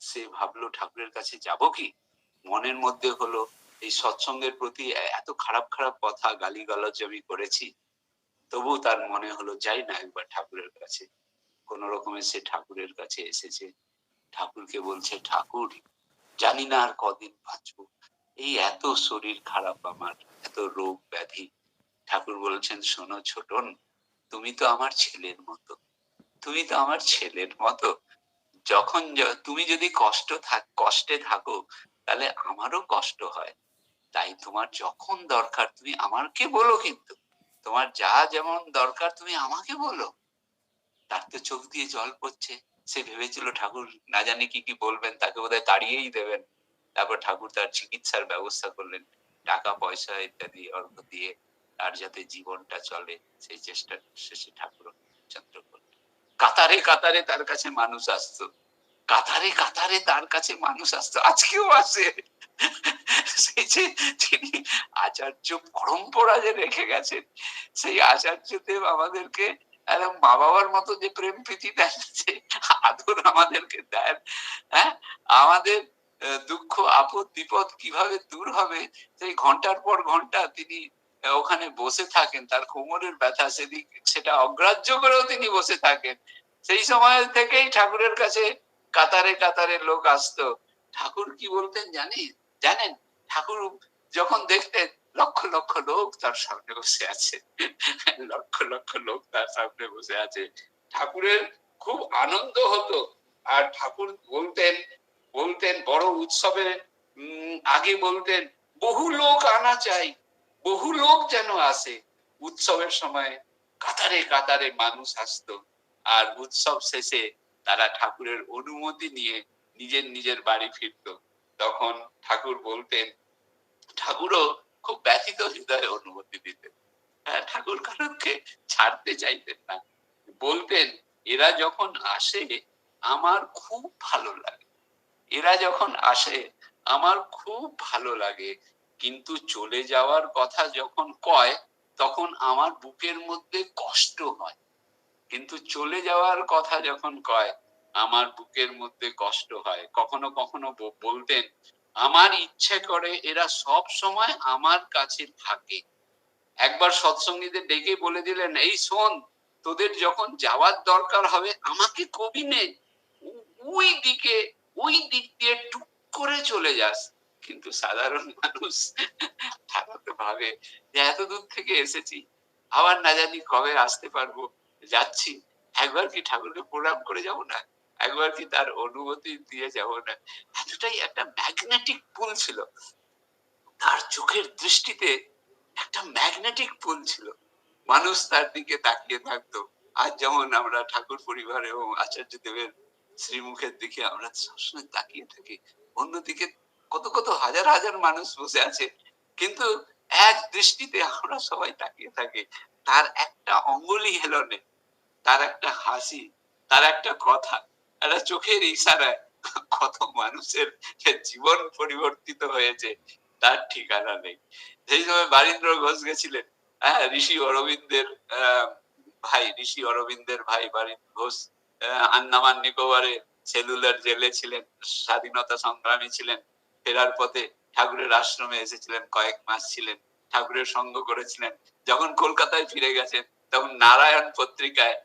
সে ভাবলো, ঠাকুরের কাছে যাব কি? মনের মধ্যে হলো এই সৎসঙ্গের প্রতি এত খারাপ খারাপ কথা, গালিগালাজ আমি করেছি। তবু তার মনে হলো, যাই না একবার ঠাকুরের কাছে। কোন রকমে সে ঠাকুরের কাছে এসেছে। ঠাকুরকে বলছে, ঠাকুর, জানি না আর কদিন বাঁচবো। এই এত শরীর খারাপ আমার, এত রোগ ব্যাধি। ঠাকুর বলছেন, শোনো ছোটন, তুমি তো আমার ছেলের মতো। তুমি তো আমার ছেলের মতো। যখন তুমি যদি কষ্ট থাক, কষ্টে থাকো, তাহলে আমারও কষ্ট হয়। তাই তোমার যখন দরকার, তুমি আমাকে বলো কিন্তু। তোমার যা যেমন দরকার, তুমি আমাকে বলো। তার তো চোখ দিয়ে জল পড়ছে। সে ভেবেছিল ঠাকুর না জানি কি কি বলবেন, তাকে বোধহয় তাড়িয়েই দেবেন। তারপর ঠাকুর তার চিকিৎসার ব্যবস্থা করলেন। টাকা, পয়সা ইত্যাদি অর্ঘ দিয়ে তার যাতে জীবনটা চলে, সেই চেষ্টা শেষে ঠাকুর চন্দ্র করলেন। কাতারে কাতারে তার কাছে মানুষ আসতো। কাতারে কাতারে তার কাছে মানুষ আসতো। আজকেও আসে। সেই তিনি আচার্য পরম্পরা যে রেখে গেছেন, সেই আচার্যদেব আমাদেরকে একদম মা বাবার মতো যে প্রেম প্রীতি দেন আদর আমাদেরকে দেন হ্যাঁ? আমাদের দুঃখ আপদ বিপদ কীভাবে দূর হবে, সেই ঘণ্টার পর ঘণ্টা তিনি ওখানে বসে থাকেন, তার কোমরের ব্যথা সেদিক, সেটা অগ্রাহ্য করেও তিনি বসে থাকেন। সেই সময় থেকেই ঠাকুরের কাছে কাতারে কাতারে লোক আসতো। ঠাকুর কি বলতেন জানি জানেন, ঠাকুর যখন দেখতেন, লক্ষ লক্ষ লোক তার সামনে বসে আছে। লক্ষ লক্ষ লোক তার সামনে বসে আছে। ঠাকুরের খুব আনন্দ হতো। আর ঠাকুর বলতেন বলতেন বড় উৎসবে আগে বলতেন, বহু লোক আনা চাই। বহু লোক যেন আসে। উৎসবের সময় কাতারে কাতারে মানুষ আসতো। আর উৎসব শেষে তারা ঠাকুরের অনুমতি নিয়ে নিজের নিজের বাড়ি ফিরতো। তখন ঠাকুর বলতেন ঠাকুরও খুব ব্যথিত হৃদয়ে অনুমতি দিতেন। হ্যাঁ, ঠাকুর কারণকে ছাড়তে চাইতেন না। বলতেন এরা যখন আসে আমার খুব ভালো লাগে। এরা যখন আসে আমার খুব ভালো লাগে। কিন্তু চলে যাওয়ার কথা যখন কয়, তখন আমার বুকের মধ্যে কষ্ট হয়। কিন্তু চলে যাওয়ার কথা যখন কয়, আমার বুকের মধ্যে কষ্ট হয়। কখনো কখনো বলতেন, আমার ইচ্ছে করে এরা সব সময় আমার কাছে থাকে। একবার সৎসঙ্গীদের ডেকে বলে দিলেন, এই শোন, তোদের যখন যাওয়ার দরকার হবে, আমাকে কবি নে। ওই দিকে ওই দিক দিয়ে টুক করে চলে যাস। কিন্তু সাধারণ মানুষ ভাবে যে এত দূর থেকে এসেছি, আবার না জানি কবে আসতে পারব, যাচ্ছি, একবার কি ঠাকুরকে প্রণাম করে যাব না? একবার কি তার অনুমতি দিয়ে যাব না? এতটাই একটা ম্যাগনেটিক পুল ছিল। তার চোখের দৃষ্টিতে একটা ম্যাগনেটিক পুল ছিল। মানুষ তার দিকে তাকিয়ে থাকতো। আজ যেমন আমরা ঠাকুর পরিবার এবং আচার্য দেবের শ্রীমুখের দিকে আমরা সবসময় তাকিয়ে থাকি। অন্যদিকে কত কত হাজার হাজার মানুষ বসে আছে। কিন্তু এক দৃষ্টিতে আমরা সবাই তাকিয়ে থাকি তার একটা অঙ্গুলি হেলনে তার একটা হাসি তার একটা কথা একটা চোখের ইশারায় কত মানুষের জীবন পরিবর্তিত হয়েছে তার ঠিকানা নেই। সেই সময় বারীন্দ্র ঘোষ গেছিলেন হ্যাঁ ঋষি অরবিন্দের ভাই ঋষি অরবিন্দের ভাই বারীন্দ্র ঘোষ আহ, আন্দামান নিকোবরে সেলুলার জেলে ছিলেন স্বাধীনতা সংগ্রামী ছিলেন ফেরার পথে ঠাকুরের আশ্রমে এসেছিলেন, কয়েক মাস ছিলেন, ঠাকুরের সঙ্গ করেছিলেন। যখন কলকাতায় ফিরে গেছেন, তখন নারায়ণ পত্রিকায়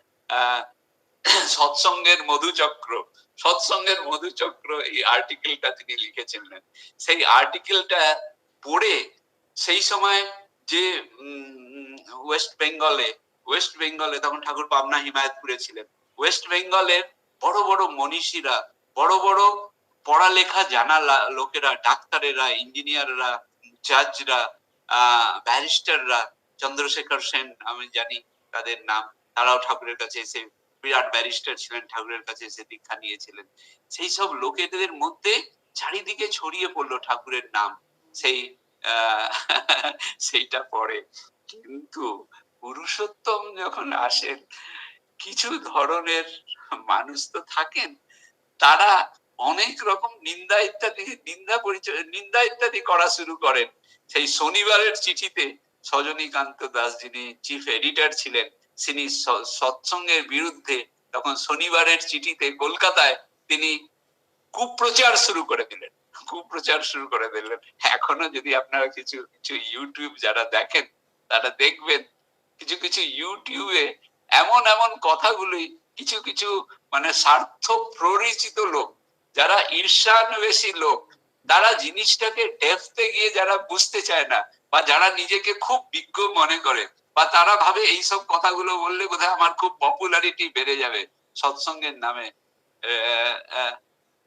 সৎসঙ্গের মধুচক্র সৎসঙ্গের মধুচক্র এই আর্টিকেলটা তিনি লিখেছিলেন। সেই আর্টিকেলটা পড়ে সেই সময় যে ওয়েস্ট বেঙ্গলে ওয়েস্ট বেঙ্গলে তখন ঠাকুর পাবনা হিমায়তপুরে ছিলেন। ওয়েস্ট বেঙ্গলের বড় বড় মনীষীরা, বড় বড় পড়ালেখা জানা লোকেরা, ডাক্তারেরা, ইঞ্জিনিয়াররা জাজরা ব্যারিস্টাররা চন্দ্রশেখর সেন, আমি জানি তাদের নাম, তারাও ঠাকুরের কাছে এসে, বিরাট ব্যারিস্টার ছিলেন, ঠাকুরের কাছে এসে দীক্ষা নিয়েছিলেন। সেই সব লোকেদের মধ্যে চারিদিকে ছড়িয়ে পড়ল ঠাকুরের নাম। সেই সেইটা পড়ে। কিন্তু পুরুষোত্তম যখন আসেন, কিছু ধরনের মানুষ তো থাকেন, তারা অনেক রকম নিন্দা ইত্যাদি নিন্দা পরিচয় নিন্দা ইত্যাদি করা শুরু করেন। সেই শনিবারের চিঠিতে সজনীকান্ত দাস যিনি চিফ এডিটর ছিলেন, তিনি সৎসঙ্গের বিরুদ্ধে তখন শনিবারের চিঠিতে কলকাতায় তিনি কুপ্রচার শুরু করে দিলেন। কুপ্রচার শুরু করে দিলেন। এখনও যদি আপনারা কিছু কিছু ইউটিউব যারা দেখেন, তারা দেখবেন, কিছু কিছু ইউটিউবে এমন এমন কথাগুলি কিছু কিছু মানে স্বার্থ প্ররিচিত লোক যারা ঈর্ষান্বেষী লোক, তারা জিনিসটাকে ডেপতে গিয়ে যারা বুঝতে চায় না, বা যারা নিজেকে খুব বিজ্ঞ মনে করে, বা তারা ভাবে এইসব কথাগুলো বললে বোধহয় আমার খুব পপুলারিটি বেড়ে যাবে, সৎসঙ্গের নামে।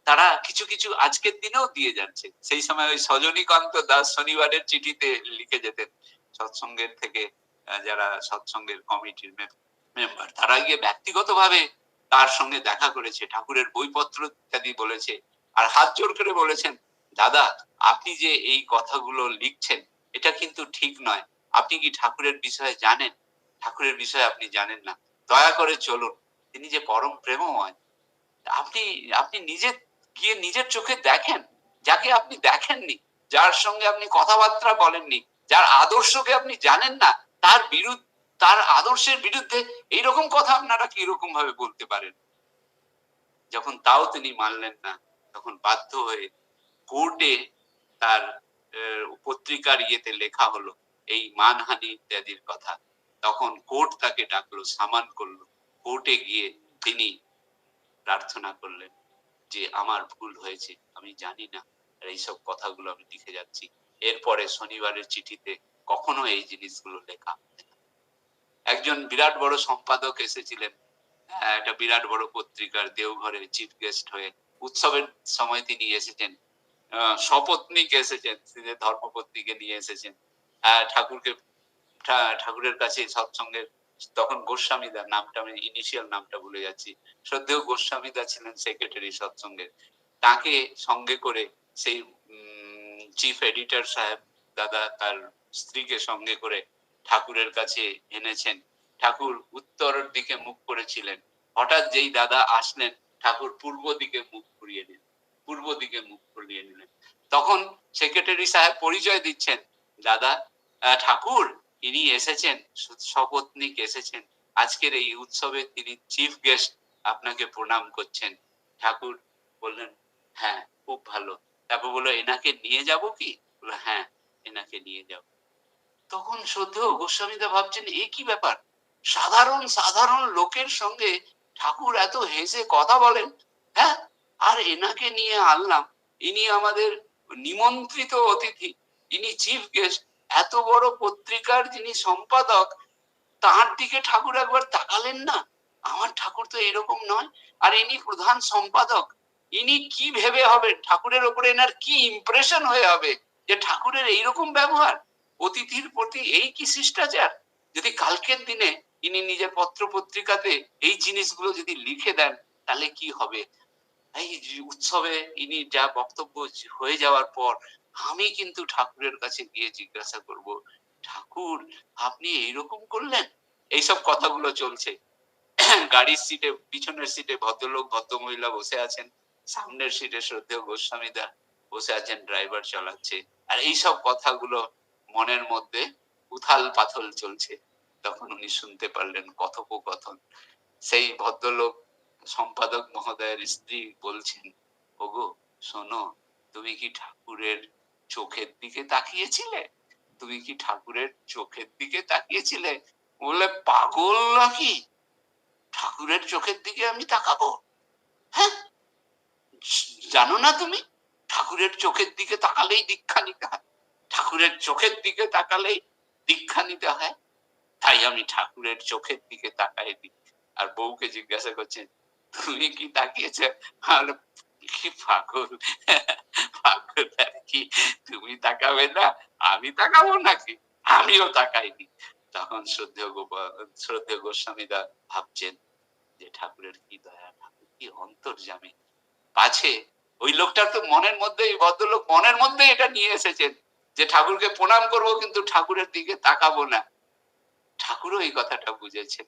তারা কিছু কিছু আজকের দিনেও দিয়ে যাচ্ছে। সেই সময় ওই সজনীকান্ত দাস শনিবারের চিঠিতে লিখে যেতেন, সৎসঙ্গের থেকে যারা সৎসঙ্গের কমিটির মেম্বার তারা গিয়ে ব্যক্তিগতভাবে তার সঙ্গে দেখা করেছে, ঠাকুরের বইপত্র ইত্যাদি বলেছে। আর হাত জোর করে বলেছেন, দাদা, আপনি যে এই কথাগুলো লিখছেন, এটা কিন্তু ঠিক নয়। আপনি কি ঠাকুরের বিষয়ে জানেন? ঠাকুরের বিষয়ে আপনি জানেন না। দয়া করে চলুন, তিনি যে পরম প্রেমময়, আপনি আপনি নিজে গিয়ে নিজের চোখে দেখেন। যাকে আপনি দেখেননি, যার সঙ্গে আপনি কথাবার্তা বলেননি, যার আদর্শকে আপনি জানেন না, তার বিরুদ্ধে তার আদর্শের বিরুদ্ধে এইরকম কথা আপনারা কীরকম ভাবে বলতে পারেন? যখন তাও তিনি মানলেন না, তখন বাধ্য হয়ে কোর্টে তার পত্রিকার ইয়েতে লেখা হলো এই মানহানি ইত্যাদির কথা। তখন কোর্ট তাকে ডাকলো সামান করল। কোর্টে গিয়ে তিনি প্রার্থনা করলেন যে, আমার ভুল হয়েছে, আমি জানি না। এইসব কথাগুলো আমি লিখে যাচ্ছি। এরপরে শনিবারের চিঠিতে কখনো এই জিনিসগুলো লেখা হবে না। একজন বিরাট বড় সম্পাদক এসেছিলেন একটা বিরাট বড় পত্রিকার দেওঘরে চিফ গেস্ট হয়ে। উৎসবের সময় তিনি এসেছেন সপত্নীক এসেছেন, তিনি ধর্মপত্নীকে নিয়ে এসেছেন। ঠাকুরকে ঠাকুরের কাছে সৎসঙ্গের তখন গোস্বামীদার নামটা আমি ইনিশিয়াল নামটা ভুলে যাচ্ছি। শ্রদ্ধেয় গোস্বামীদা ছিলেন সেক্রেটারি সৎসঙ্গের তাকে সঙ্গে করে সেই চিফ এডিটর সাহেব দাদা তার স্ত্রীকে সঙ্গে করে ঠাকুরের কাছে এনেছেন। ঠাকুর উত্তরের দিকে মুখ করেছিলেন। হঠাৎ যেই দাদা আসলেন, ঠাকুর পূর্ব দিকে মুখ ঘুরিয়ে নিলেন। পূর্ব দিকে মুখ ঘুরিয়ে নিলেন। তখন সেক্রেটারি সাহেব পরিচয় দিচ্ছেন, দাদা ঠাকুর, ইনি এসেছেন সপত্নীক এসেছেন। আজকের এই উৎসবে তিনি চিফ গেস্ট, আপনাকে প্রণাম করছেন। ঠাকুর বললেন হ্যাঁ খুব ভালো। তারপর বলল, এনাকে নিয়ে যাব কি? বলল হ্যাঁ এনাকে নিয়ে যাব। তখন শ্রদ্ধেয় গোস্বামীদা ভাবছেন, এ কি ব্যাপার? সাধারণ সাধারণ লোকের সঙ্গে ঠাকুর এত হেসে কথা বলেন হ্যাঁ? আর এনাকে নিয়ে আনলাম। ইনি আমাদের নিমন্ত্রিত অতিথি, ইনি চিফ গেস্ট এত বড় পত্রিকার যিনি সম্পাদক, তার দিকে ঠাকুর একবার তাকালেন না? আমার ঠাকুর তো এরকম নয়। আর ইনি প্রধান সম্পাদক, ইনি কি ভেবে হবে? ঠাকুরের ওপরে এনার কি ইমপ্রেশন হয়ে হবে যে ঠাকুরের এইরকম ব্যবহার? অতিথির প্রতি এই কি শিষ্টাচার? যদি কালকের দিনে ইনি নিজের পত্র পত্রিকাতে এই জিনিসগুলো যদি লিখে দেন, তাহলে কি হবে? এই উৎসবে ইনি যা বক্তব্য হয়ে যাওয়ার পর, আমি কিন্তু ঠাকুরের কাছে গিয়ে জিজ্ঞাসা করব, ঠাকুর, আপনি এইরকম করলেন? এইসব কথাগুলো চলছে। গাড়ির সিটে, পিছনের সিটে ভদ্রলোক, ভদ্রমহিলা বসে আছেন। সামনের সিটে শ্রদ্ধেয় গোস্বামীদা বসে আছেন, ড্রাইভার চালাচ্ছে। আর এইসব কথাগুলো মনের মধ্যে উথাল পাথল চলছে। তখন উনি শুনতে পারলেন কথোপকথন। সেই ভদ্রলোক সম্পাদক মহোদয়ের স্ত্রী বলছেন, ওগো, শোনো, তুমি কি ঠাকুরের চোখের দিকে তাকিয়েছিলে? তুমি কি ঠাকুরের চোখের দিকে তাকিয়েছিলে? বলে পাগল নাকি? ঠাকুরের চোখের দিকে আমি তাকাবো? হ্যাঁ জানো না তুমি? ঠাকুরের চোখের দিকে তাকালেই দীক্ষা নিতে হয়। ঠাকুরের চোখের দিকে তাকালেই দীক্ষা নিতে হয়। তাই আমি ঠাকুরের চোখের দিকে তাকাই দিই আর বউকে জিজ্ঞাসা করছেন তুমি কি তাকিয়েছ? তাহলে কি পাগল? পাগল আর কি? তুমি তাকাবে না? আমি তাকাবো নাকি? আমিও তাকাইনি তখন শ্রদ্ধেয় গোপাল শ্রদ্ধেয় গোস্বামীদা ভাবছেন যে ঠাকুরের কি দয়া, ঠাকুর কি অন্তর অন্তর্জামী পাছে ওই লোকটার তো মনের মধ্যে এই ভদ্রলোক মনের মধ্যে এটা নিয়ে এসেছেন। যে ঠাকুরকে প্রণাম করব কিন্তু ঠাকুরের দিকে তাকাবো না। ঠাকুরও এই কথাটা বুঝেছেন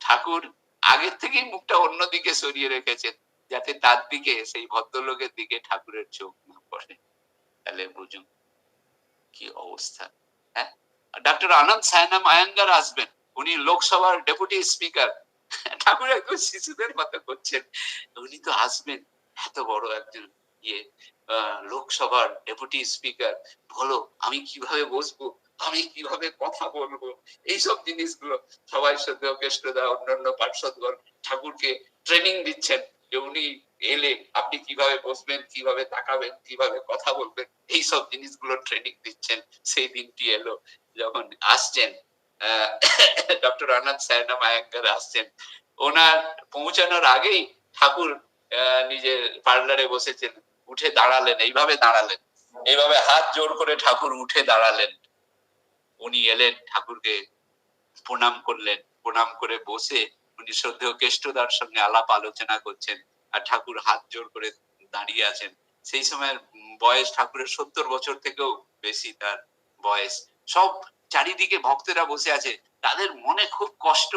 ঠাকুর আগের থেকেই মুখটা অন্যদিকে সরিয়ে রেখেছেন, যাতে তার দিকে, সেই ভদ্রলোকের দিকে ঠাকুরের চোখ না পড়ে। তাহলে বুঝুন কি অবস্থা হ্যাঁ? ডক্টর আনন্দ সায়নাম আয়াঙ্গার আসবেন উনি লোকসভার ডেপুটি স্পিকার ঠাকুর একদম শিশুদের মতো করছেন। উনি তো আসবেন এত বড় একজন। ইয়ে লোকসভার ডেপুটি স্পিকার বলো, আমি কীভাবে বসবো? আমি কীভাবে কথা বলব? এইসব জিনিসগুলো সবাই শ্রদ্ধেয় কেষ্টদা অন্যান্য পার্শ্বদগণ ঠাকুরকে ট্রেনিং দিচ্ছেন যে উনি এলে আপনি কীভাবে বসবেন, কীভাবে তাকাবেন, কীভাবে কথা বলবেন, এইসব জিনিসগুলো ট্রেনিং দিচ্ছেন। সেই দিনটি এলো যখন আসছেন ডক্টর আনন্দ সায়না মায়াঙ্কর আসছেন। ওনার পৌঁছানোর আগেই ঠাকুর নিজের পার্লারে বসেছেন। উঠে দাঁড়ালেন, এইভাবে দাঁড়ালেন। এইভাবে হাত জোর করে ঠাকুর উঠে দাঁড়ালেন। উনি এলেন, ঠাকুরকে প্রণাম করলেন। প্রণাম করে বসে উনি শ্রদ্ধেয় কেষ্টদার সঙ্গে আলাপ আলোচনা করছেন আর ঠাকুর হাত জোর করে দাঁড়িয়ে আছেন। সেই সময়ের বয়স ঠাকুরের সত্তর বছর থেকেও বেশি তার বয়স। সব চারিদিকে ভক্তেরা বসে আছে। তাদের মনে খুব কষ্ট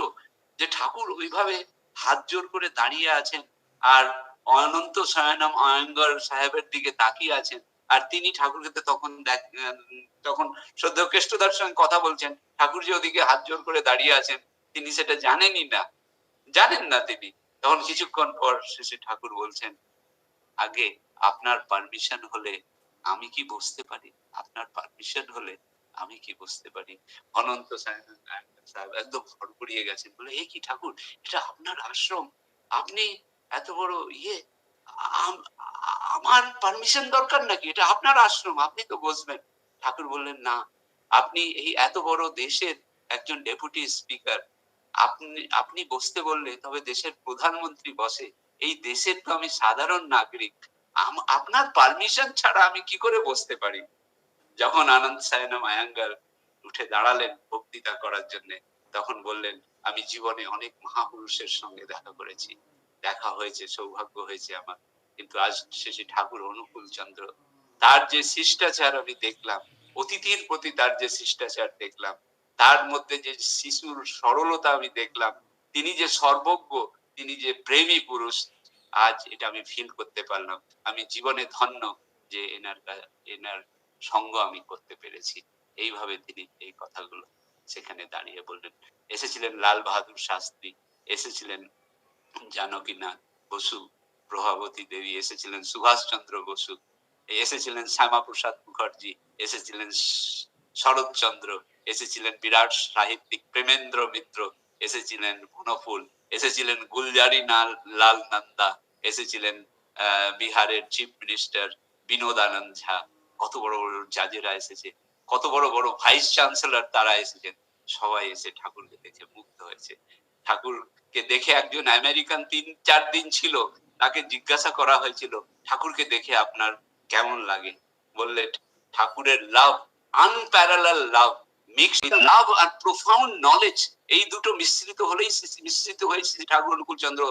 যে ঠাকুর ওইভাবে হাত জোর করে দাঁড়িয়ে আছেন আর অনন্ত শয়নম অয়ঙ্গর সাহেবের দিকে তাকিয়ে আছেন। আর তিনি ঠাকুরকে তখন তখন শ্রদ্ধেয় কেষ্টদার সঙ্গে কথা বলছেন। ঠাকুর যে ওদিকে হাত জোর করে দাঁড়িয়ে আছেন। তিনি সেটা জানেনই না। জানেন না তিনি। তখন কিছুক্ষণ পর শেষে ঠাকুর বলছেন, আগে আপনার পারমিশন হলে আমি কি বসতে পারি? আপনার পারমিশন হলে আমি কি বসতে পারি? অনন্ত সাহেব একদম ফড়ফড়িয়ে গেছেন। বলে, এ কি ঠাকুর? এটা আপনার আশ্রম। আপনি এত বড় ইয়ে আমার পারমিশন দরকার নাকি? এটা আপনার আশ্রম, আপনি তো বসবেন ঠাকুর বললেন, না, আপনি এই এত বড় দেশের একজন ডেপুটি স্পিকার আপনি আপনি বসতে বললে তবে দেশের প্রধানমন্ত্রী বসে। এই দেশের তো আমি সাধারণ নাগরিক। আপনার পারমিশন ছাড়া আমি কি করে বসতে পারি? যখন আনন্দ সায়না মায়াঙ্গার উঠে দাঁড়ালেন বক্তৃতা করার জন্য, তখন বললেন, আমি জীবনে অনেক মহাপুরুষের সঙ্গে দেখা করেছি। দেখা হয়েছে সৌভাগ্য হয়েছে আমার। কিন্তু আজ শেষে ঠাকুর অনুকূল চন্দ্র। তার যে শিষ্টাচার আমি দেখলাম অতিথির প্রতি তার যে শিষ্টাচার দেখলাম তার মধ্যে যে শিশুর সরলতা আমি দেখলাম তিনি যে সর্বজ্ঞ তিনি যে প্রেমী পুরুষ আজ এটা আমি ফিল করতে পারলাম। আমি জীবনে ধন্য যে এনার এনার সঙ্গ আমি করতে পেরেছি। এইভাবে তিনি এই কথাগুলো সেখানে দাঁড়িয়ে বললেন। এসেছিলেন লাল বাহাদুর শাস্ত্রী এসেছিলেন জানকীনাথ বসু, প্রভাবতী দেবী এসেছিলেন, সুভাষচন্দ্র বসু। এসেছিলেন শ্যামাপ্রসাদ মুখার্জি, এসেছিলেন শরৎচন্দ্র, এসেছিলেন বিরাট সাহিত্যিক প্রেমেন্দ্র মিত্র, এসেছিলেন বনফুল, এসেছিলেন গুলজারি লাল নন্দা, এসেছিলেন বিহারের চিফ মিনিস্টার বিনোদ আনন্দ ঝা। কত বড় বড় জাজেরা এসেছে, কত বড় বড় ভাইস চ্যান্সেলর তারা এসেছেন। সবাই এসে ঠাকুরকে দেখে মুগ্ধ হয়েছে। ঠাকুরকে দেখে একজন আমেরিকান তিন, চার দিন ছিল, তাকে জিজ্ঞাসা করা হয়েছিল, ঠাকুরকে দেখে আপনার কেমন লাগে? বললে, ঠাকুরের love unparalleled love mix love আর নলেজ এই দুটো মিশ্রিত হলেই মিশ্রিত হয়ে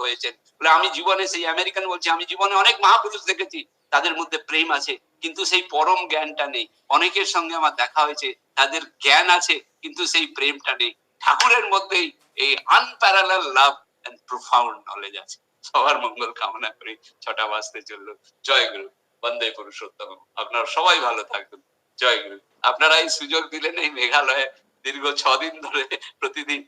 হয়েছেন। বলে, আমি জীবনে সেই আমেরিকান বলছি, আমি জীবনে অনেক মহাপুরুষ দেখেছি, তাদের মধ্যে প্রেম আছে, কিন্তু সেই পরম জ্ঞানটা নেই। অনেকের সঙ্গে আমার দেখা হয়েছে, তাদের জ্ঞান আছে, কিন্তু সেই প্রেমটা নেই। ঠাকুরের মধ্যেই এই unparalleled love and profound knowledge আছে। সবার মঙ্গল কামনা করি ছটা বাজতে চলল। জয় গুরু, বন্দে পুরুষোত্তম। আপনারা সবাই ভালো থাকবেন জয় গুরু। আপনারা এই সুযোগ দিলেন এই মেঘালয়ে দীর্ঘ ছ দিন ধরে প্রতিদিন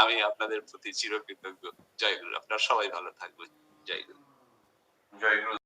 আমি আপনাদের প্রতি চিরকৃতজ্ঞ। জয় গুরু, আপনারা সবাই ভালো থাকবেন। জয় গুরু। জয় গুরু।